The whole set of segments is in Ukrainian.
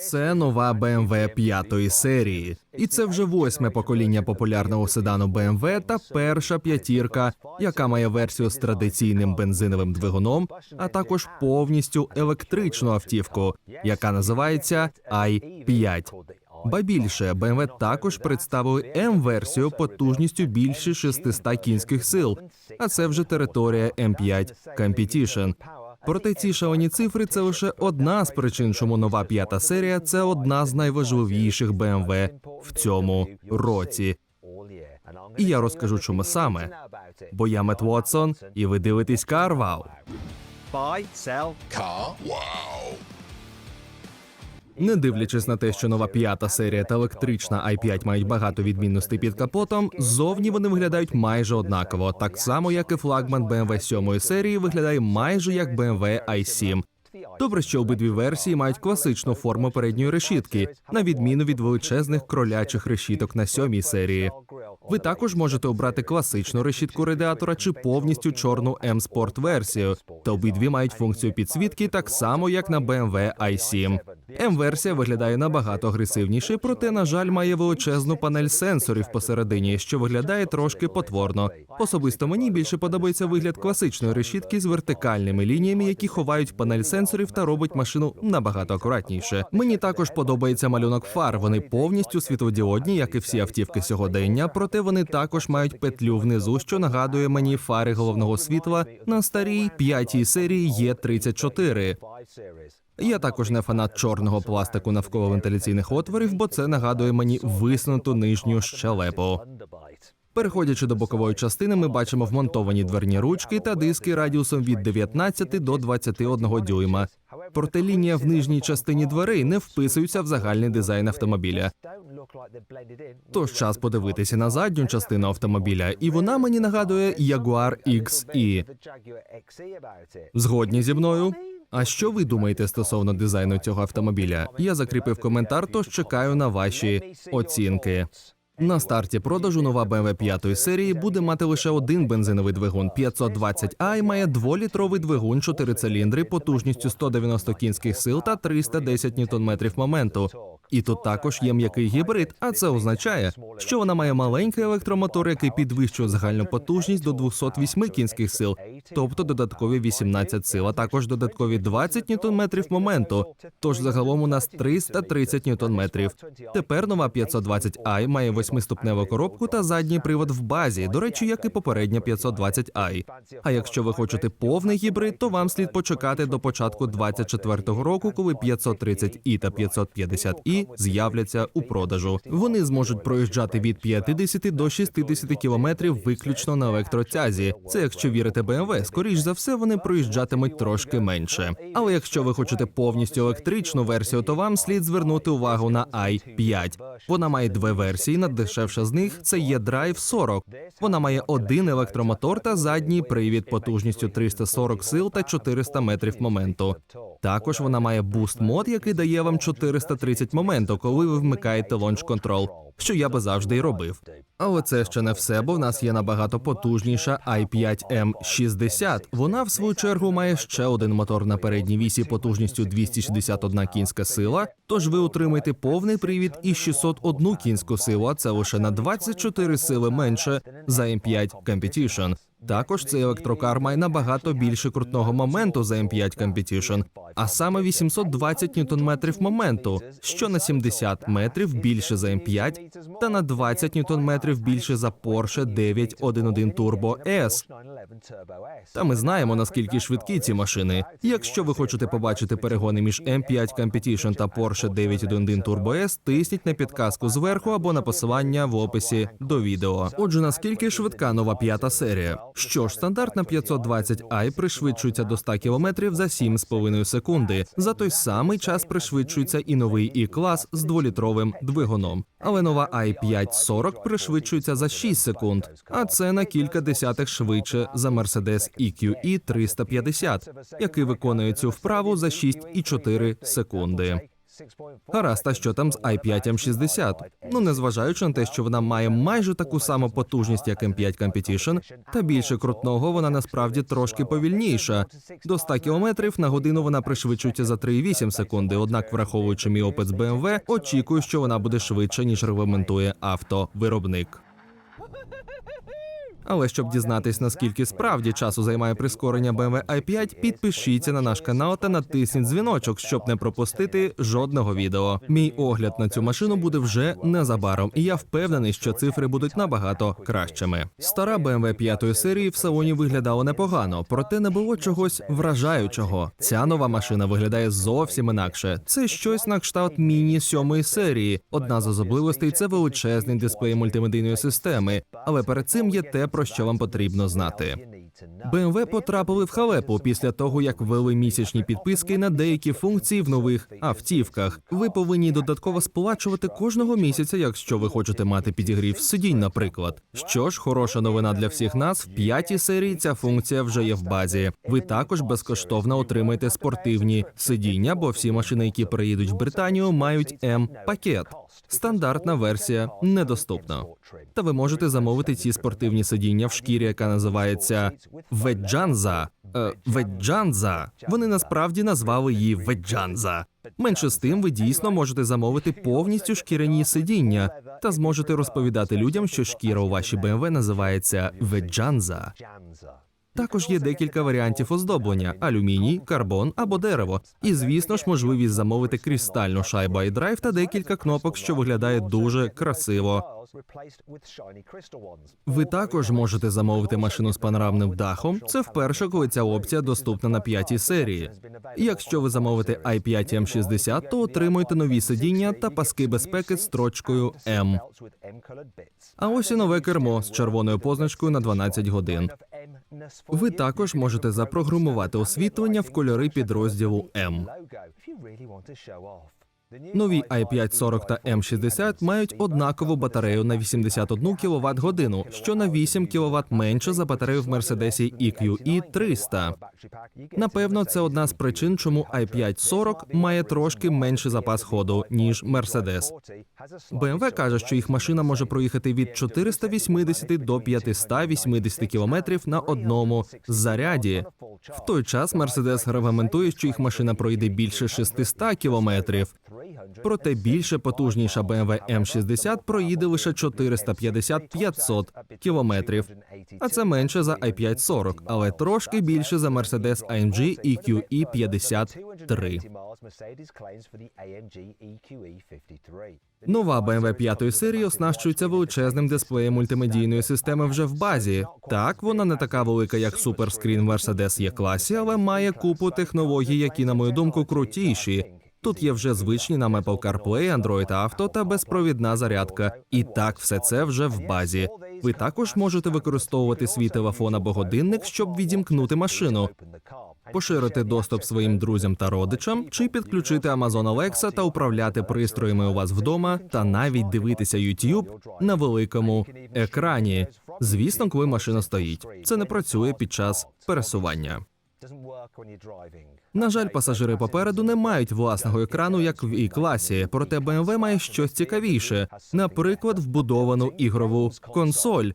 Це нова BMW п'ятої серії, і це вже восьме покоління популярного седану BMW та перша п'ятірка, яка має версію з традиційним бензиновим двигуном, а також повністю електричну автівку, яка називається i5. Ба більше BMW також представили М-версію потужністю більше 600 кінських сил, а це вже територія M5 Competition. Проте ці шалені цифри це лише одна з причин, чому нова п'ята серія це одна з найважливіших BMW в цьому році. І я розкажу, чому саме. Бо я Мет Вотсон, і ви дивитесь Карвал. Buy, sell, car, Не дивлячись на те, що нова п'ята серія та електрична i5 мають багато відмінностей під капотом, зовні вони виглядають майже однаково, так само як і флагман BMW 7 серії виглядає майже як BMW i7. Добре, що обидві версії мають класичну форму передньої решітки, на відміну від величезних кролячих решіток на сьомій серії. Ви також можете обрати класичну решітку радіатора чи повністю чорну M-Sport версію. Та обидві мають функцію підсвітки так само, як на BMW i7. M-версія виглядає набагато агресивніше, проте, на жаль, має величезну панель сенсорів посередині, що виглядає трошки потворно. Особисто мені більше подобається вигляд класичної решітки з вертикальними лініями, які ховають панель сенсорів та робить машину набагато акуратніше. Мені також подобається малюнок фар. Вони повністю світлодіодні, як і всі автівки сьогодення. Проте вони також мають петлю внизу, що нагадує мені фари головного світла на старій п'ятій серії Є34. Я також не фанат чорного пластику навколо вентиляційних отворів, бо це нагадує мені виснуту нижню щелепу. Переходячи до бокової частини, ми бачимо вмонтовані дверні ручки та диски радіусом від 19 до 21 дюйма. Проте лінія в нижній частині дверей не вписується в загальний дизайн автомобіля. Тож час подивитися на задню частину автомобіля, і вона мені нагадує Jaguar XE. Згодні зі мною? А що ви думаєте стосовно дизайну цього автомобіля? Я закріпив коментар, тож чекаю на ваші оцінки. На старті продажу нова BMW 5 серії буде мати лише один бензиновий двигун 520i має дволітровий двигун 4 циліндри потужністю 190 кінських сил та 310 ньютон-метрів моменту. І тут також є м'який гібрид, а це означає, що вона має маленький електромотор, який підвищує загальну потужність до 208 кінських сил, тобто додаткові 18 сил, а також додаткові 20 ньютон-метрів моменту. Тож загалом у нас 330 ньютон-метрів. Тепер нова 520i має восьмиступневу коробку та задній привод в базі, до речі, як і попередня 520i. А якщо ви хочете повний гібрид, то вам слід почекати до початку 24-го року, коли 530i та 550i з'являться у продажу. Вони зможуть проїжджати від 50 до 60 кілометрів виключно на електротязі. Це якщо вірите BMW, скоріш за все вони проїжджатимуть трошки менше. Але якщо ви хочете повністю електричну версію, то вам слід звернути увагу на i5. Вона має дві версії. Найдешевша з них це є Drive 40. Вона має один електромотор та задній привід потужністю 340 сил та 400 метрів моменту. Також вона має Boost мод, який дає вам 430 моменту, коли ви вмикаєте Launch Control, що я би завжди й робив. Але це ще не все, бо в нас є набагато потужніша i5M60. Вона, в свою чергу, має ще один мотор на передній вісі потужністю 261 кінська сила. Тож ви отримаєте повний привід і 601 кінську силу, а це лише на 24 сили менше за M5 Competition. Також цей електрокар має набагато більше крутного моменту за M5 Competition, а саме 820 ньютон-метрів моменту, що на 70 метрів більше за M5 та на 20 ньютон-метрів більше за Porsche 911 Turbo S. Та ми знаємо наскільки швидкі ці машини. Якщо ви хочете побачити перегони між M5 Competition та Porsche 911 Turbo S, тисніть на підказку зверху або на посилання в описі до відео. Отже, наскільки швидка нова п'ята серія? Що ж, стандартна 520i пришвидшується до 100 км за 7,5 секунди. За той самий час пришвидшується і новий і клас з дволітровим двигуном. Але нова i5 40 пришвидшується за 6 секунд, а це на кілька десятих швидше за Mercedes EQE 350, який виконує цю вправу за 6,4 секунди. Гаразд, а що там з i5 M60? Ну, незважаючи на те, що вона має майже таку саму потужність, як M5 Competition, та більше крутного, вона насправді трошки повільніша. До 100 км на годину вона пришвидшується за 3,8 секунди. Однак, враховуючи мій опит з BMW, очікую, що вона буде швидше, ніж регламентує автовиробник. Але щоб дізнатись, наскільки справді часу займає прискорення BMW i5, підпишіться на наш канал та натисніть дзвіночок, щоб не пропустити жодного відео. Мій огляд на цю машину буде вже незабаром, і я впевнений, що цифри будуть набагато кращими. Стара BMW 5 серії в салоні виглядала непогано, проте не було чогось вражаючого. Ця нова машина виглядає зовсім інакше. Це щось на кшталт міні сьомої серії. Одна з особливостей це величезний дисплей мультимедійної системи. Але перед цим є те, про що вам потрібно знати. BMW потрапили в халепу після того, як ввели місячні підписки на деякі функції в нових автівках. Ви повинні додатково сплачувати кожного місяця, якщо ви хочете мати підігрів сидінь, наприклад. Що ж, хороша новина для всіх нас. В п'ятій серії ця функція вже є в базі. Ви також безкоштовно отримаєте спортивні сидіння, бо всі машини, які приїдуть в Британію, мають М-пакет. Стандартна версія недоступна. Та ви можете замовити ці спортивні сидіння в шкірі, яка називається Веджанза. Е, Веджанза. Вони насправді назвали її Веджанза. Менше з тим, ви дійсно можете замовити повністю шкіряні сидіння та зможете розповідати людям, що шкіра у вашій BMW називається Веджанза. Також є декілька варіантів оздоблення: алюміній, карбон або дерево. І звісно ж, можливість замовити крістальну шайбу iDrive та декілька кнопок, що виглядає дуже красиво. Ви також можете замовити машину з панорамним дахом. Це вперше, коли ця опція доступна на п'ятій серії. Якщо ви замовите i5 M60, то отримуєте нові сидіння та паски безпеки з строчкою М. А ось і нове кермо з червоною позначкою на 12 годин. Ви також можете запрограмувати освітлення в кольори підрозділу М. Нові i5-40 та M60 мають однакову батарею на 81 кВт годину, що на 8 кВт менше за батарею в Мерседесі EQE 300. Напевно, це одна з причин, чому i5-40 має трошки менший запас ходу ніж Mercedes. BMW каже, що їх машина може проїхати від 480 до 580 км на одному заряді. В той час Мерседес регламентує, що їх машина пройде більше 600 км. Проте більше потужніша BMW M60 проїде лише 450-500 кілометрів. А це менше за i5-40, але трошки більше за Mercedes AMG EQE 53. Нова BMW 5 серії оснащується величезним дисплеєм мультимедійної системи вже в базі. Так, вона не така велика, як суперскрін Mercedes є класі, але має купу технологій, які, на мою думку, крутіші. Тут є вже звичні нам Apple CarPlay, Android Auto та безпровідна зарядка. І так, все це вже в базі. Ви також можете використовувати свій телефон або годинник, щоб відімкнути машину, поширити доступ своїм друзям та родичам, чи підключити Amazon Alexa та управляти пристроями у вас вдома, та навіть дивитися YouTube на великому екрані. Звісно, коли машина стоїть. Це не працює під час пересування. На жаль, пасажири попереду не мають власного екрану, як в і класі. Проте BMW має щось цікавіше, наприклад, вбудовану ігрову консоль.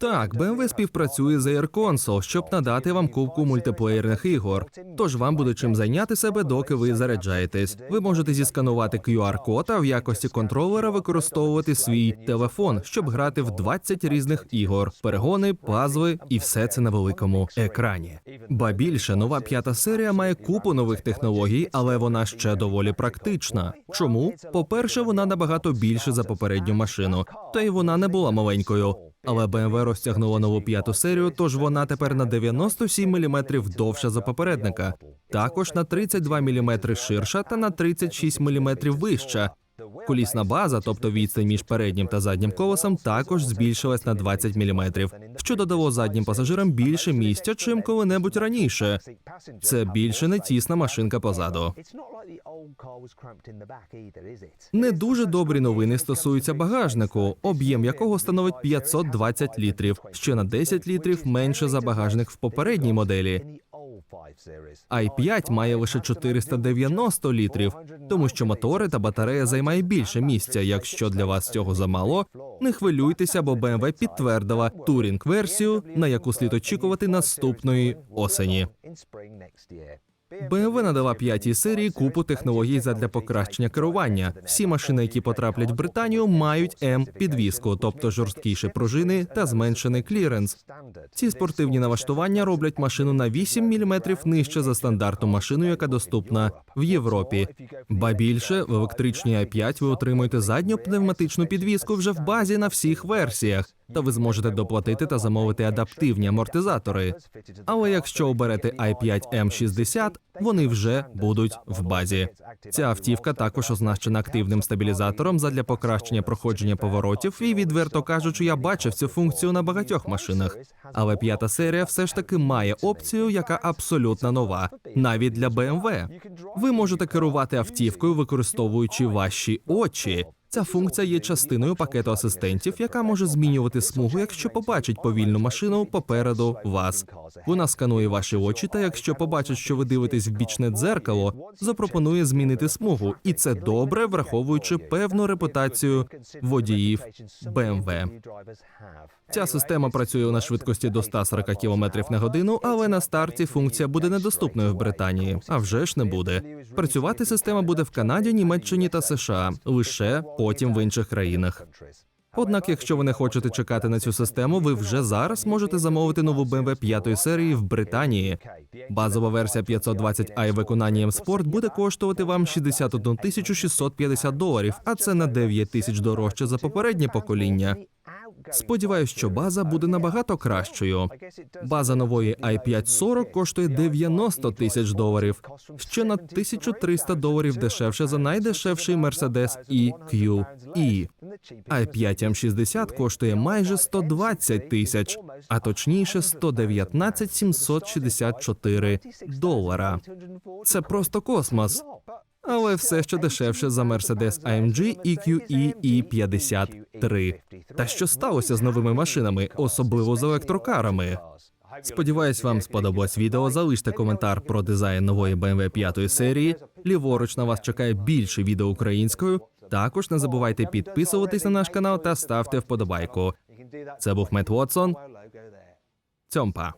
Так, BMW співпрацює з Air Console, щоб надати вам кубку мультиплеєрних ігор. Тож вам буде чим зайняти себе, доки ви заряджаєтесь. Ви можете зісканувати QR-код, а в якості контролера використовувати свій телефон, щоб грати в 20 різних ігор, перегони, пазли і все це на великому екрані. Ба більше нова п'ята серія має купу нових технологій, але вона ще доволі практична. Чому? По-перше, вона набагато більше за попередню машину, та й вона не була маленькою. Але BMW розтягнула нову п'яту серію, тож вона тепер на 97 мм довша за попередника, також на 32 мм ширша та на 36 мм вища. Колісна база, тобто відстань між переднім та заднім колесом, також збільшилась на 20 мм, що додало заднім пасажирам більше місця, чим коли-небудь раніше. Це більше не тісна машинка позаду. Не дуже добрі новини стосуються багажнику, об'єм якого становить 520 літрів, що на 10 літрів менше за багажник в попередній моделі. I5 має лише 490 літрів, тому що мотори та батарея займає більше місця. Якщо для вас цього замало, не хвилюйтеся, бо BMW підтвердила турінг-версію, на яку слід очікувати наступної осені. BMW надала п'ятій серії купу технологій задля покращення керування. Всі машини, які потраплять в Британію, мають м підвіску, тобто жорсткіші пружини та зменшений кліренс. Ці спортивні налаштування роблять машину на 8 мм нижче за стандартну машину, яка доступна в Європі. Ба більше в електричній i5 ви отримуєте задню пневматичну підвіску вже в базі на всіх версіях, та ви зможете доплатити та замовити адаптивні амортизатори. Але якщо оберете i5 M60, вони вже будуть в базі. Ця автівка також оснащена активним стабілізатором задля покращення проходження поворотів, і відверто кажучи, я бачив цю функцію на багатьох машинах. Але п'ята серія все ж таки має опцію, яка абсолютно нова, навіть для BMW. Ви можете керувати автівкою, використовуючи ваші очі. Ця функція є частиною пакету асистентів, яка може змінювати смугу, якщо побачить повільну машину попереду вас. Вона сканує ваші очі, та якщо побачить, що ви дивитесь в бічне дзеркало, запропонує змінити смугу, і це добре, враховуючи певну репутацію водіїв BMW. Ця система працює на швидкості до 140 км на годину, але на старті функція буде недоступною в Британії. А вже ж не буде. Працювати система буде в Канаді, Німеччині та США лише потім в інших країнах. Однак, якщо ви не хочете чекати на цю систему, ви вже зараз можете замовити нову BMW 5 серії в Британії. Базова версія 520i виконання M-Sport буде коштувати вам 61 тисячу 650 доларів, а це на 9 тисяч дорожче за попереднє покоління. Сподіваюсь, що база буде набагато кращою. База нової i5 40 коштує 90 тисяч доларів, ще на 1300 доларів дешевше за найдешевший Mercedes EQE. i5 M60 коштує майже 120 тисяч, а точніше 119 764 долара. Це просто космос. Але все ще дешевше за Mercedes AMG EQE E53. Та що сталося з новими машинами, особливо з електрокарами? Сподіваюсь, вам сподобалось відео. Залиште коментар про дизайн нової BMW 5 серії. Ліворуч на вас чекає більше відео українською. Також не забувайте підписуватись на наш канал та ставте вподобайку. Це був Мет Вотсон. Цьомпа.